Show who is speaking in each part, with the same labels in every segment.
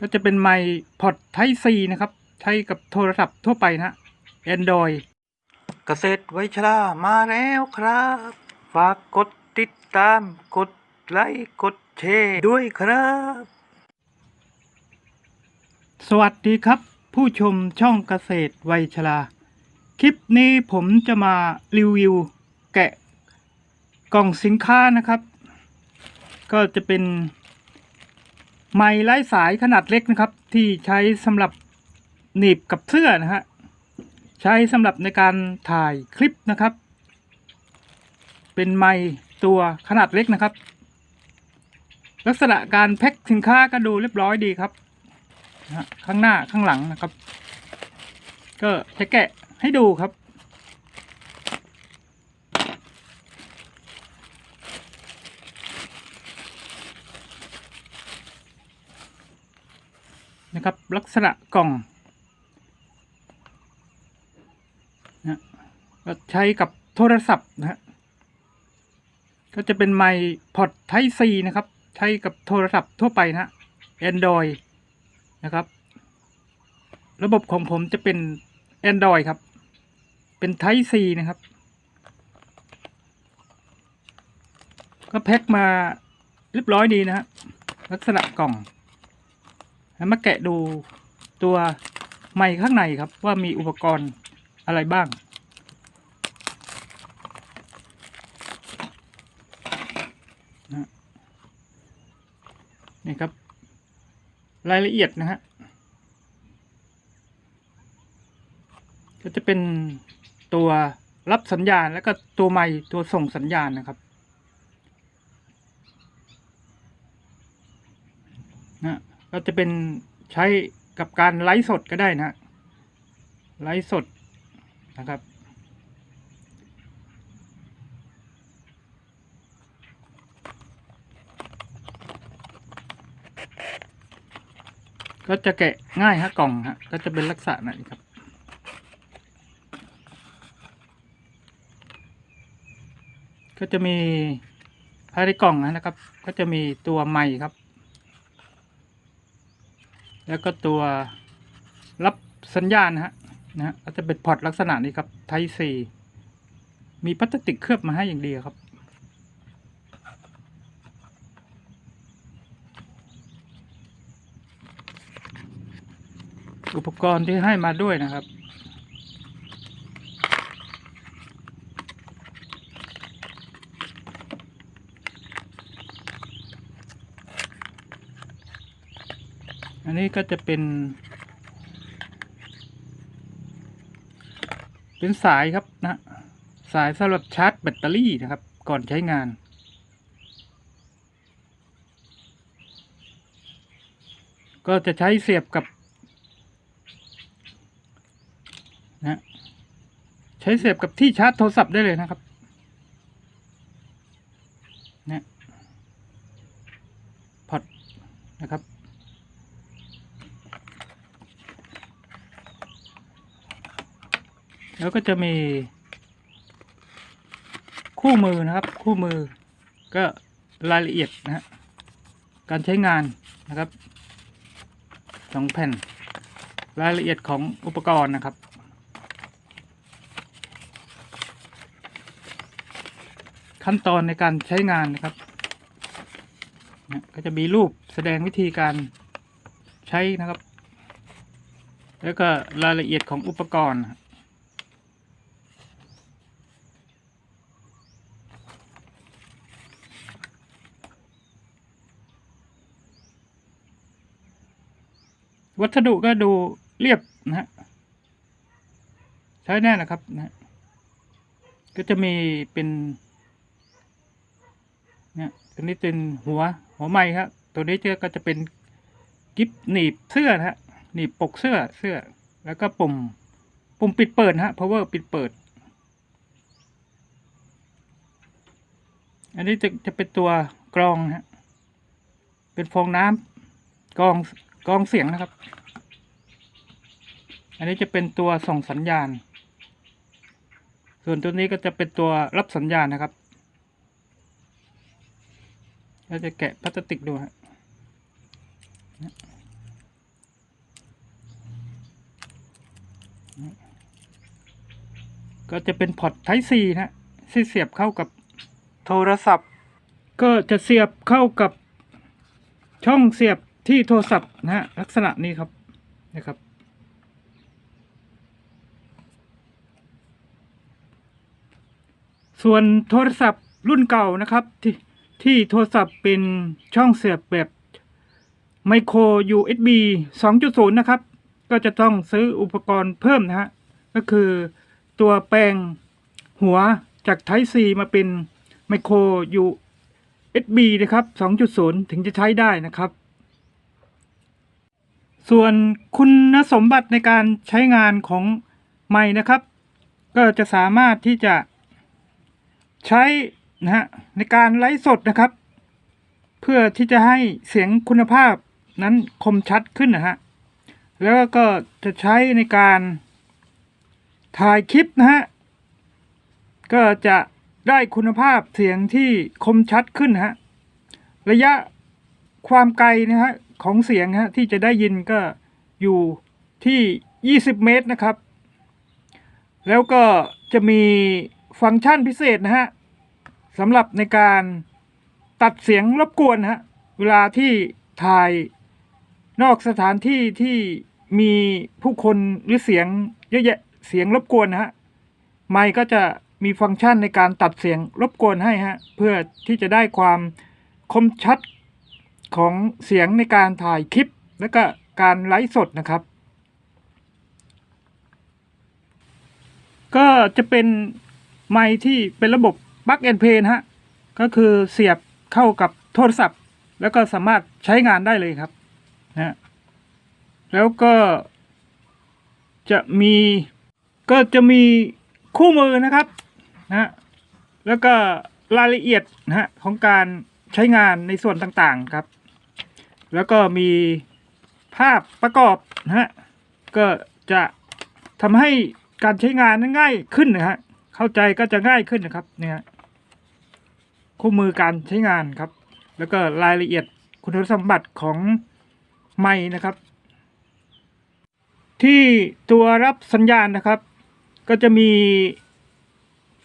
Speaker 1: ก็จะเป็นไมค์พอดไทซีนะครับ ใช้กับโทรศัพท์ทั่วไปนะ Android เกษตรไวชรามาแล้วครับ ฝากกดติดตามกดไลค์กดแชร์ด้วยครับ สวัสดีครับ ผู้ชมช่องเกษตรไวชรา คลิปนี้ผมจะมารีวิวแกะกล่องสินค้านะครับ ก็จะเป็น ไม้ไร้สายขนาดเล็กนะครับ ที่ใช้สำหรับหนีบกับเสื้อนะฮะใช้สำหรับในการถ่ายคลิปนะครับ เป็นไม้ตัวขนาดเล็กนะครับ ลักษณะการแพ็คสินค้าก็ดูเรียบร้อยดีครับข้างหน้าข้างหลังนะครับ ก็จะแกะให้ดูครับ นะครับ ลักษณะกล่องนะก็ใช้กับโทรศัพท์นะฮะก็จะเป็นไมค์พอดไทซีนะครับ ใช้กับโทรศัพท์ทั่วไปนะ Android นะครับ ระบบของผมจะเป็น Android ครับ เป็นไทซีนะครับ ก็แพ็คมาเรียบร้อยดีนะฮะลักษณะกล่อง มาแกะดูตัวไม้ข้างในครับว่ามีอุปกรณ์อะไรบ้างนะนี่ครับ รายละเอียดนะฮะ ก็จะเป็นตัวรับสัญญาณแล้วก็ตัวไม้ตัวส่งสัญญาณนะครับนะ ก็จะเป็นใช้กับการไลฟ์สดก็ได้นะไลฟ์สดนะครับก็จะแกะง่ายฮะกล่องฮะก็จะเป็นลักษณะไหนครับ ก็จะมีภายในกล่องนะครับ ก็จะมีตัวไม้ครับ แล้วก็ตัวรับสัญญาณนะฮะนะฮะก็จะเป็นพอร์ตลักษณะนี้ครับไทซีมีพลาสติกเคลือบมาให้อย่างดีครับ อุปกรณ์ที่ให้มาด้วยนะครับ อันนี้ก็จะเป็น เป็นสายครับนะ สายสำหรับชาร์จแบตเตอรี่นะครับ ก่อนใช้งาน ก็จะใช้เสียบกับนะใช้เสียบกับที่ชาร์จโทรศัพท์ได้เลยนะครับนี่ยพอดนะครับ แล้วก็จะมี คู่มือนะครับ คู่มือ ก็รายละเอียดนะฮะการใช้งานนะครับสองแผ่น รายละเอียดของอุปกรณ์นะครับ ขั้นตอนในการใช้งานนะครับก็จะมีรูปแสดงวิธีการใช้นะครับ แล้วก็รายละเอียดของอุปกรณ์นะครับ วัสดุก็ดูเรียบนะฮะใช้แน่นะครับนะฮะก็จะมีเป็นเนี่ยตัวนี้เป็นหัวหัวไม้ครับตัวนี้จะก็จะเป็นกิฟหนีบเสื้อนะฮะหนีบปกเสื้อเสื้อ แล้วก็ปุ่มปุ่มปิดเปิดฮะ power ปิดเปิด อันนี้จะจะเป็นตัวกรองฮะเป็นฟองน้ำกรอง กองเสียงนะครับ อันนี้จะเป็นตัวส่งสัญญาณ ส่วนตัวนี้ก็จะเป็นตัวรับสัญญาณนะครับเราจะแกะพลาสติกดูฮะก็จะเป็นพอร์ต Type C นะที่เสียบเข้ากับโทรศัพท์ ก็จะเสียบเข้ากับช่องเสียบ ที่โทรศัพท์นะฮะลักษณะนี้ครับนะครับ ส่วนโทรศัพท์รุ่นเก่านะครับ ที่ที่โทรศัพท์เป็นช่องเสียบแบบไมโคร USB 2.0 นะครับ ก็จะต้องซื้ออุปกรณ์เพิ่มนะฮะ ก็คือตัวแปลงหัวจาก Type C มาเป็นไมโคร USB นะครับ 2.0 ถึงจะใช้ได้นะครับ ส่วนคุณสมบัติในการใช้งานของไม้นะครับ ก็จะสามารถที่จะใช้นะฮะในการไลฟ์สดนะครับ เพื่อที่จะให้เสียงคุณภาพนั้นคมชัดขึ้นนะฮะแล้วก็จะใช้ในการถ่ายคลิปนะฮะก็จะได้คุณภาพเสียงที่คมชัดขึ้นนะฮะระยะความไกลนะฮะ ของเสียงฮะที่จะได้ยินก็อยู่ที่ 20 เมตรนะครับ แล้วก็จะมีฟังก์ชันพิเศษนะฮะสำหรับในการตัดเสียงรบกวนฮะเวลาที่ถ่ายนอกสถานที่ที่มีผู้คนหรือเสียงเยอะแยะเสียงรบกวนนะฮะไมค์ก็จะมีฟังก์ชันในการตัดเสียงรบกวนให้ฮะเพื่อที่จะได้ความคมชัด ของเสียงในการถ่ายคลิป และก็การไลฟ์สดนะครับ ก็จะเป็นไมค์ที่เป็นระบบ Plug and Play นฮะ ก็คือเสียบเข้ากับโทรศัพท์ แล้วก็สามารถใช้งานได้เลยครับนะแล้วก็จะมีก็จะมีคู่มือนะครับนะแล้วก็รายละเอียดนะฮะของการใช้งานในส่วนต่างๆครับ แล้วก็มีภาพประกอบนะฮะก็จะทำให้การใช้งานง่ายขึ้นนะฮะเข้าใจก็จะง่ายขึ้นนะครับเนี่ยคู่มือการใช้งานครับ แล้วก็รายละเอียดคุณสมบัติของไม้นะครับ ที่ตัวรับสัญญาณนะครับ ก็จะมี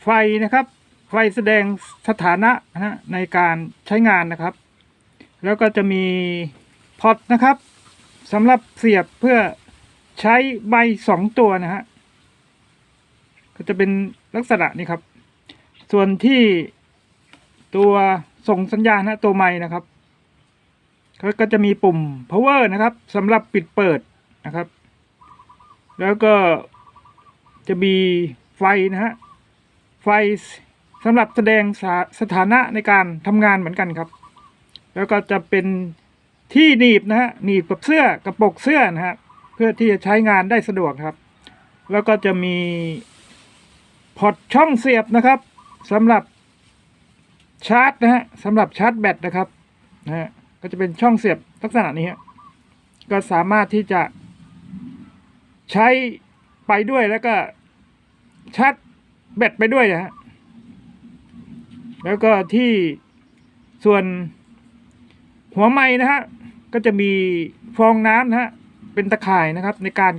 Speaker 1: ไฟนะครับ ไฟแสดงสถานะนะในการใช้งานนะครับ แล้วก็จะมีพอตนะครับสำหรับเสียบเพื่อใช้ใบสองตัวนะฮะก็จะเป็นลักษณะนี้ครับ ส่วนที่ตัวส่งสัญญาณนะตัวไม้นะครับก็จะมีปุ่ม power นะครับสำหรับปิดเปิดนะครับ แล้วก็จะมีไฟนะฮะไฟสำหรับแสดงสสถานะในการทำงานเหมือนกันครับ แล้วก็จะเป็นที่หนีบนะฮะหนีบกับเสื้อกระปกเสื้อนะฮะเพื่อที่จะใช้งานได้สะดวกครับ แล้วก็จะมีพอร์ตช่องเสียบนะครับสำหรับชาร์จนะฮะสำหรับชาร์จแบตนะครับนะฮะก็จะเป็นช่องเสียบลักษณะนี้ฮะก็สามารถที่จะใช้ไปด้วยแล้วก็ชาร์จแบตไปด้วยนะฮะแล้วก็ที่ส่วน หัวไม้นะฮะก็จะมีฟองน้ำนะฮะเป็นตะข่ายนะครับ ในการ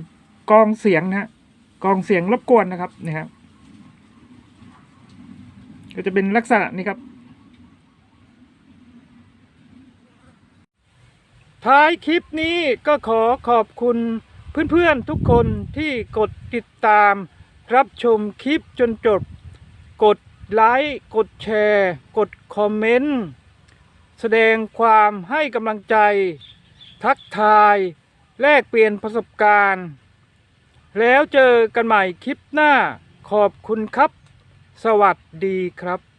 Speaker 1: กองเสียงนะฮะกองเสียงรบกวนนะครับนี่ครับก็จะเป็นลักษณะนี้ครับ ท้ายคลิปนี้ก็ขอขอบคุณเพื่อนๆทุกคนที่กดติดตาม รับชมคลิปจนจบ กดไลค์ กดแชร์ กดคอมเมนต์ แสดงความให้กำลังใจ ทักทาย แลกเปลี่ยนประสบการณ์ แล้วเจอกันใหม่คลิปหน้าขอบคุณครับ สวัสดีครับ